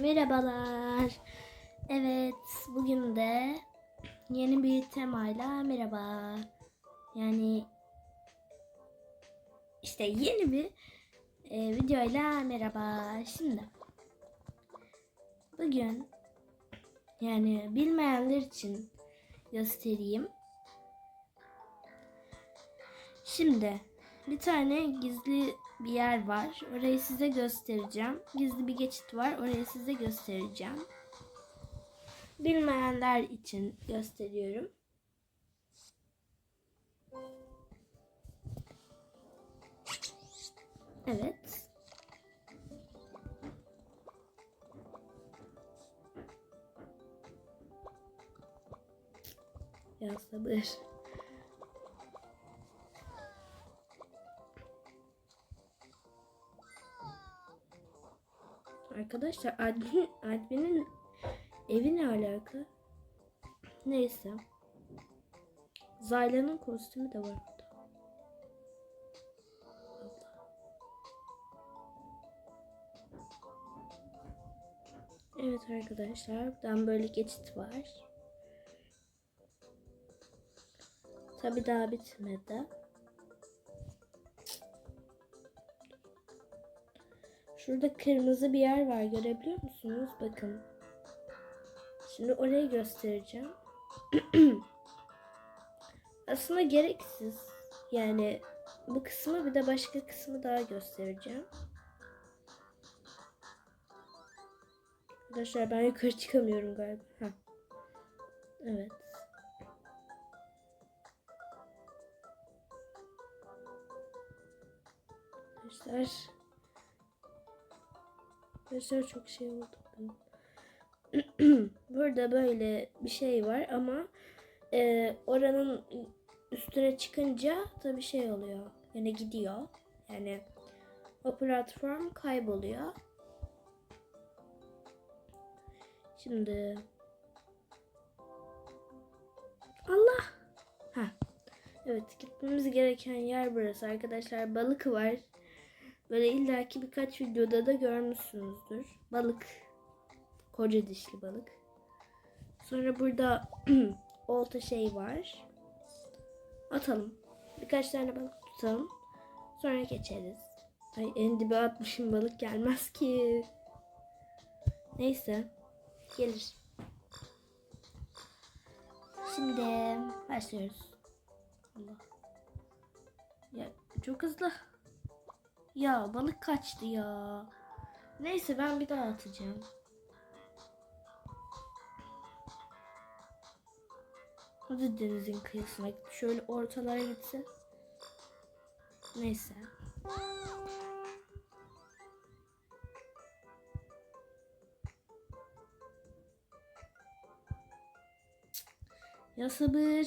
Merhabalar. Evet, bugün de yeni bir temayla merhaba. Yani işte yeni bir e, videoyla merhaba. Şimdi bugün yani bilmeyenler için göstereyim. Şimdi bir tane gizli bir yer var. Orayı size göstereceğim. Gizli bir geçit var. Orayı size göstereceğim. Bilmeyenler için gösteriyorum. Evet. Ya sabır. Arkadaşlar admin, adminin evi ne alaka? Neyse. Zayla'nın kostümü de var burada. Evet arkadaşlar buradan böyle geçit var. Tabi daha bitmedi. Şurada kırmızı bir yer var görebiliyor musunuz? Bakın. Şimdi orayı göstereceğim. Aslında gereksiz. Yani bu kısmı bir de başka kısmı daha göstereceğim. Arkadaşlar ben yukarı çıkamıyorum galiba. Heh. Evet. Arkadaşlar Arkadaşlar çok şey oldu. Burada böyle bir şey var ama e, oranın üstüne çıkınca tabii şey oluyor. Yani gidiyor. Yani o platform kayboluyor. Şimdi Allah. Ha. Evet gitmemiz gereken yer burası arkadaşlar. Balık var. Böyle illaki birkaç videoda da görmüşsünüzdür. Balık. Koca dişli balık. Sonra burada olta şey var. Atalım. Birkaç tane balık tutalım. Sonra geçeriz. Ay en dibe atmışım balık gelmez ki. Neyse. Gelir. Şimdi başlıyoruz. Allah. Ya çok hızlı. Ya balık kaçtı ya. Neyse ben bir daha atacağım. Hadi denizin kıyısına. Şöyle ortalara gitsin. Neyse. Ya sabır.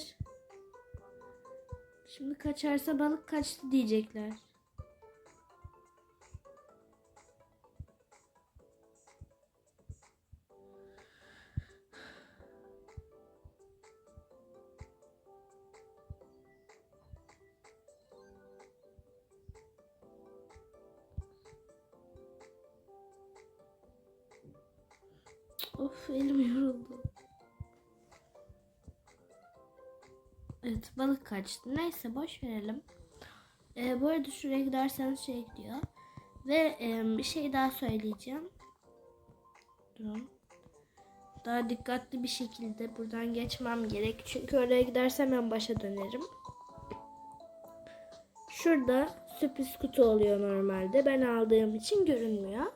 Şimdi kaçarsa balık kaçtı diyecekler. Of elim yoruldu. Evet balık kaçtı. Neyse boş verelim. Ee, bu arada şuraya giderseniz şey gidiyor. Ve e, bir şey daha söyleyeceğim. Durun. Daha dikkatli bir şekilde buradan geçmem gerek. Çünkü oraya gidersem ben başa dönerim. Şurada sürpriz kutu oluyor normalde. Ben aldığım için görünmüyor.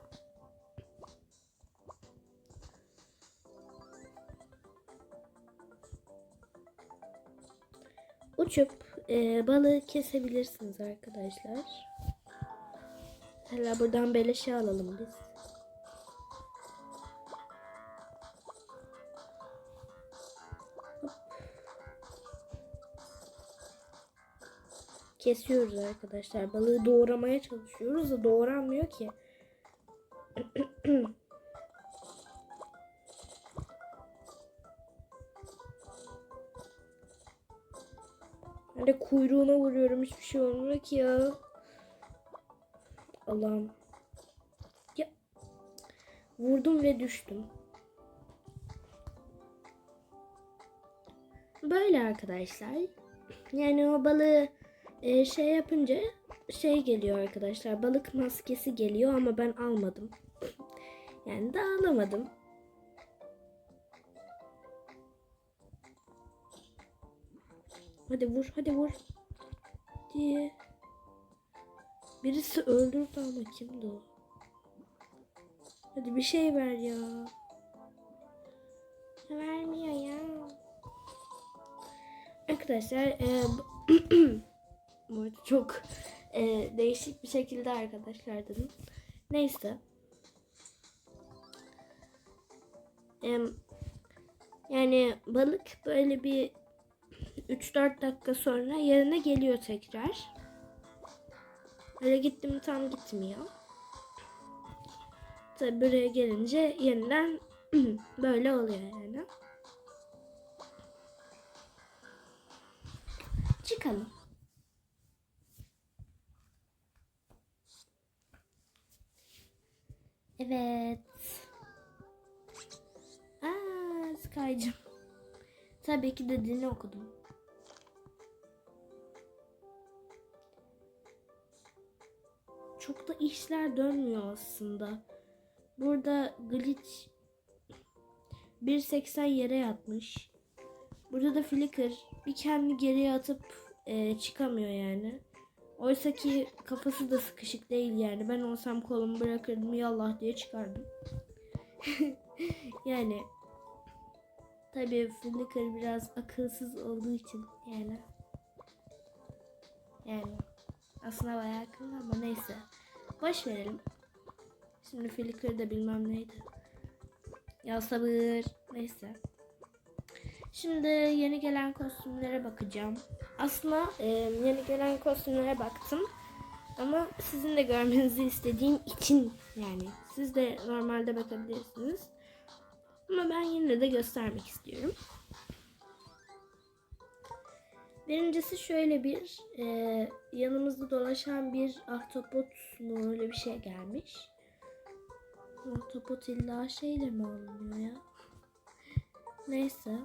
Uçup e, balığı kesebilirsiniz arkadaşlar. Hala buradan beleşe alalım biz. Kesiyoruz arkadaşlar. Balığı doğramaya çalışıyoruz da doğranmıyor ki. kuyruğuna vuruyorum hiçbir şey olmuyor ki ya. Allah'ım. Ya. Vurdum ve düştüm. Böyle arkadaşlar. Yani o balığı e, şey yapınca şey geliyor arkadaşlar. Balık maskesi geliyor ama ben almadım. Yani daha alamadım. Hadi vur, hadi vur. Diye. Birisi öldürdü ama kimdi o? Hadi bir şey ver ya. Vermiyor ya. Arkadaşlar e, bu- arada çok e, değişik bir şekilde arkadaşlar dedim. Neyse. Em, yani balık böyle bir 3-4 dakika sonra yerine geliyor tekrar. Öyle gittim tam gitmiyor. Tabi buraya gelince yeniden böyle oluyor yani. Çıkalım. Evet. Aa, Sky'cım. Tabii ki dediğini okudum. Çok da işler dönmüyor aslında. Burada glitch 1.80 yere yatmış. Burada da Flicker bir kendi geriye atıp e, çıkamıyor yani. Oysa ki kafası da sıkışık değil yani. Ben olsam kolumu bırakırdım yallah diye çıkardım. yani tabii Flicker biraz akılsız olduğu için yani. Yani aslında bayağı akıllı ama neyse. Boş verelim. Şimdi Flicker de bilmem neydi. Ya sabır. Neyse. Şimdi yeni gelen kostümlere bakacağım. Aslında e, yeni gelen kostümlere baktım. Ama sizin de görmenizi istediğim için yani. Siz de normalde bakabilirsiniz. Ama ben yine de göstermek istiyorum. Birincisi şöyle bir e, yanımızda dolaşan bir ahtapot mu öyle bir şey gelmiş. Ahtapot illa şeyle mi alınıyor ya? Neyse.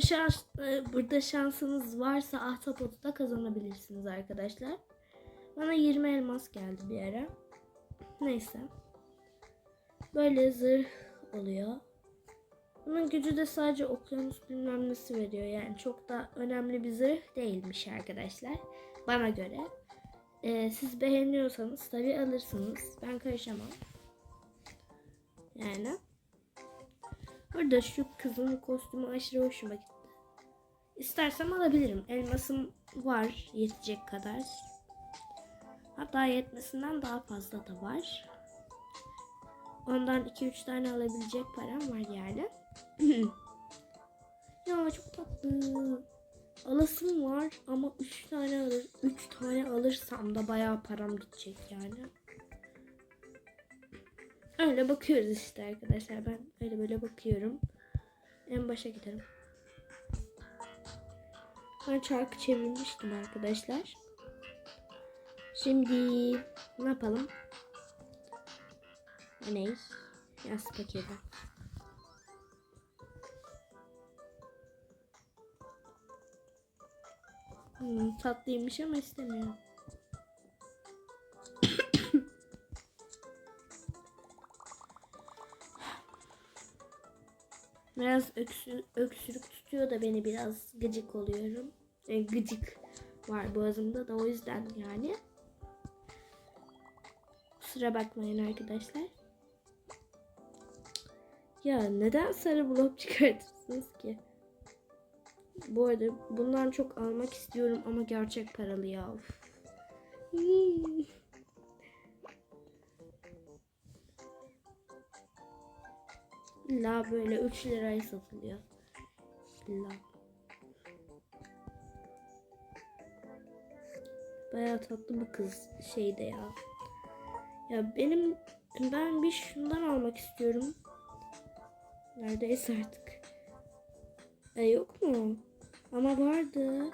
Şans, e, burada şansınız varsa ahtapotu da kazanabilirsiniz arkadaşlar. Bana 20 elmas geldi bir ara. Neyse. Böyle zırh oluyor. Bunun gücü de sadece okyanus bilmem nesi veriyor. Yani çok da önemli bir zırh değilmiş arkadaşlar. Bana göre. Ee, siz beğeniyorsanız tabi alırsınız. Ben karışamam. Yani. Burada şu kızın kostümü aşırı hoşuma gitti. İstersem alabilirim. Elmasım var yetecek kadar. Hatta yetmesinden daha fazla da var. Ondan 2-3 tane alabilecek param var yani. ya çok tatlı. Alasım var ama 3 tane alır. 3 tane alırsam da bayağı param gidecek yani. Öyle bakıyoruz işte arkadaşlar. Ben öyle böyle bakıyorum. En başa gidelim. Ben çarkı çevirmiştim arkadaşlar. Şimdi ne yapalım? Bu ne? Yaz paketi. Hmm, tatlıymış ama istemiyorum. Biraz öksü, öksürük tutuyor da beni biraz gıcık oluyorum. E, gıcık var boğazımda da o yüzden yani. Kusura bakmayın arkadaşlar. Ya neden sarı blok çıkartırsınız ki? Bu arada bundan çok almak istiyorum ama gerçek paralı ya. İlla böyle 3 liraya satılıyor. İlla. Bayağı tatlı bu kız şeyde ya. Ya benim ben bir şundan almak istiyorum. Neredeyse artık. E yok mu? Ama vardı.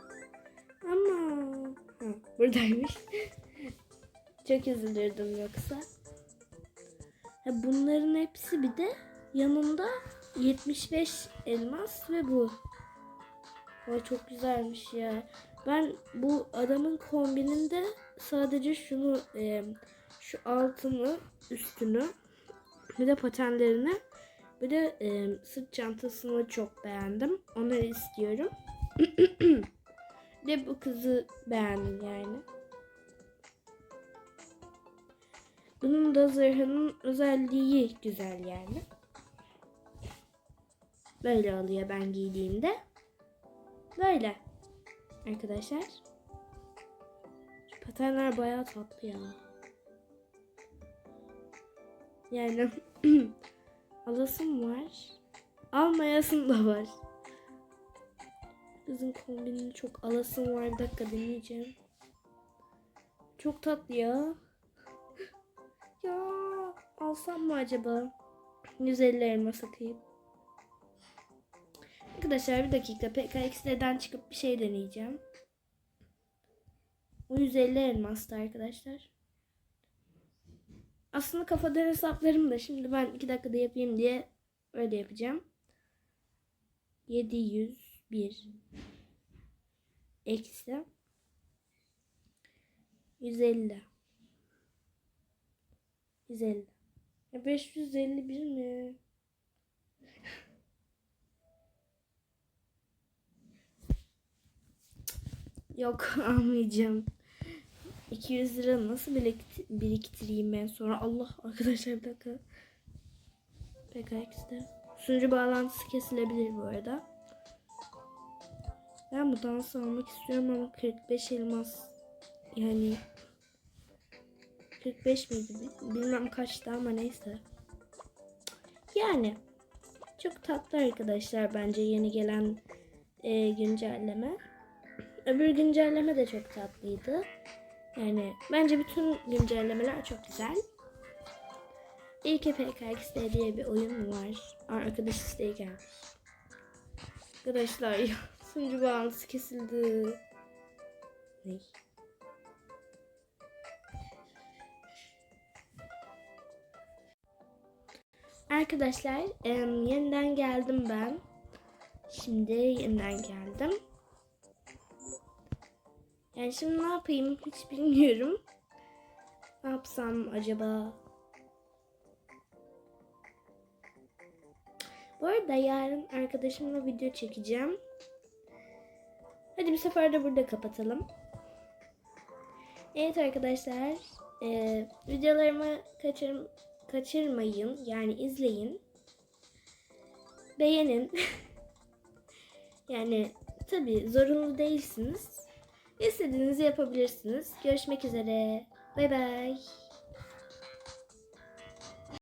Ama ha, buradaymış. Çok üzülürdüm yoksa. Ha, bunların hepsi bir de yanında 75 elmas ve bu. Vay çok güzelmiş ya. Ben bu adamın kombininde sadece şunu e, şu altını üstünü bir de patenlerini bir de e, sırt çantasını çok beğendim. Onları istiyorum. de bu kızı beğendim yani. Bunun da zırhının özelliği güzel yani. Böyle oluyor ben giydiğimde. Böyle. Arkadaşlar. Şu patenler bayağı tatlı ya. Yani alasım var. Almayasım da var. Kızın kombinini çok alasım var. Bir dakika deneyeceğim. Çok tatlı ya. Ya alsam mı acaba? 150 elma sakayım. Arkadaşlar bir dakika PKX'den çıkıp bir şey deneyeceğim. O 150 elmastı arkadaşlar. Aslında kafadan hesaplarım da şimdi ben 2 dakikada yapayım diye öyle yapacağım. 701 eksi 150 150 ya 551 mi? Yok almayacağım. 200 lira nasıl birik- biriktireyim ben sonra? Allah arkadaşlar bir dakika. PKX'de. Sunucu bağlantısı kesilebilir bu arada. Ben bu dansı almak istiyorum ama 45 elmas yani 45 miydi? Bilmem kaçtı ama neyse. Yani çok tatlı arkadaşlar bence yeni gelen e, güncelleme. Öbür güncelleme de çok tatlıydı. Yani bence bütün güncellemeler çok güzel. İyi ki PKXD diye bir oyun var. Arkadaş isteği. Arkadaşlar ya sunucu bağlantısı kesildi. Ne? Arkadaşlar em, yeniden geldim ben. Şimdi yeniden geldim. Yani şimdi ne yapayım hiç bilmiyorum. Ne yapsam acaba? Bu arada yarın arkadaşımla video çekeceğim. Hadi bir sefer de burada kapatalım. Evet arkadaşlar. e, videolarımı kaçır, kaçırmayın. Yani izleyin. Beğenin. yani tabi zorunlu değilsiniz. İstediğinizi yapabilirsiniz. Görüşmek üzere. Bay bay.